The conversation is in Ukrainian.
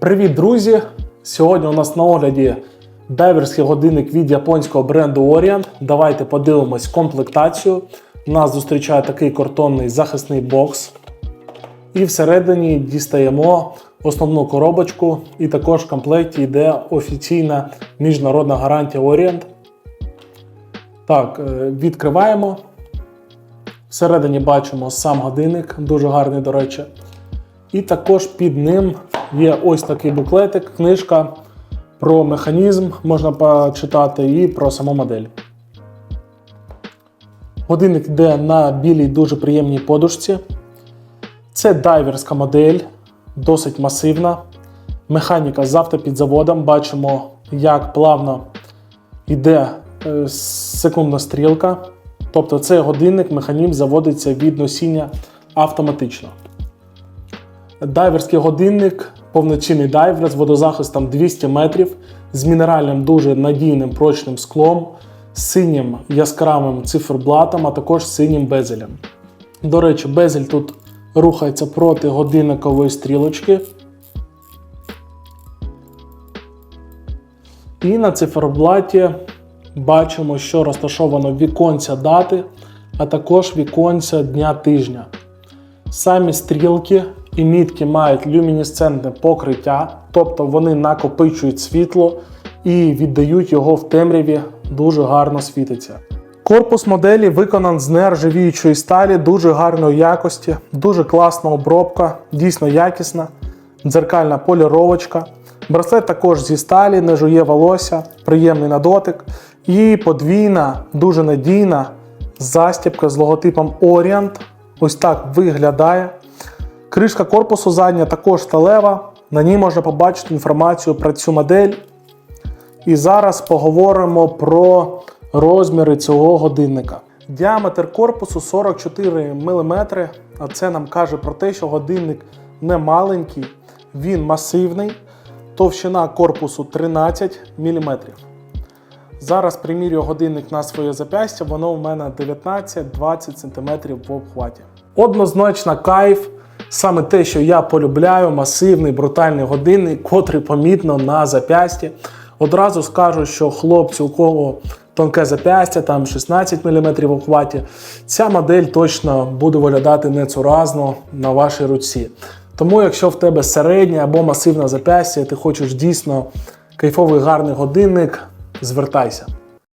Привіт, друзі! Сьогодні у нас на огляді дайверський годинник від японського бренду Orient. Давайте подивимось комплектацію. Нас зустрічає такий картонний захисний бокс. І всередині дістаємо основну коробочку, і також в комплекті йде офіційна міжнародна гарантія Orient. Так, е, відкриваємо. Всередині бачимо сам годинник, дуже гарний, до речі. І також під ним є ось такий буклетик, книжка про механізм можна почитати і про саму модель. Годинник йде на білій дуже приємній подушці. Це дайверська модель, досить масивна. Механіка з автопідзаводом. Бачимо, як плавно йде е, секундна стрілка. Тобто цей годинник механізм заводиться від носіння автоматично. Дайверський годинник, повноцінний дайвер з водозахистом 200 метрів, з мінеральним дуже надійним прочним склом, синім яскравим циферблатом, а також синім безелем. До речі, безель тут рухається проти годинникової стрілочки. І на циферблаті бачимо, що розташовано віконця дати, а також віконця дня тижня. Самі стрілки і мітки мають люмінесцентне покриття, тобто вони накопичують світло і віддають його в темряві, дуже гарно світиться. Корпус моделі виконан з нержавіючої сталі дуже гарної якості, дуже класна обробка, дійсно якісна, дзеркальна поліровочка. Браслет також зі сталі, не жує волосся, приємний на дотик. І подвійна, дуже надійна застібка з логотипом Orient. Ось так виглядає. Кришка корпусу задня також сталева. На ній можна побачити інформацію про цю модель. І зараз поговоримо про розміри цього годинника. Діаметр корпусу 44 мм, а це нам каже про те, що годинник не маленький, він масивний. Товщина корпусу 13 мм. Зараз примірюю годинник на своє запястя, воно у мене 19-20 см в обхваті. Однозначно кайф. Саме те, що я полюбляю, масивний брутальний годинник, котрий помітно на запясті. Одразу скажу, що хлопці, у кого тонке запястя, там 16 мм в обхваті, ця модель точно буде виглядати нецуразно на вашій руці. Тому, якщо в тебе середнє або масивне запястя, ти хочеш дійсно кайфовий гарний годинник, звертайся.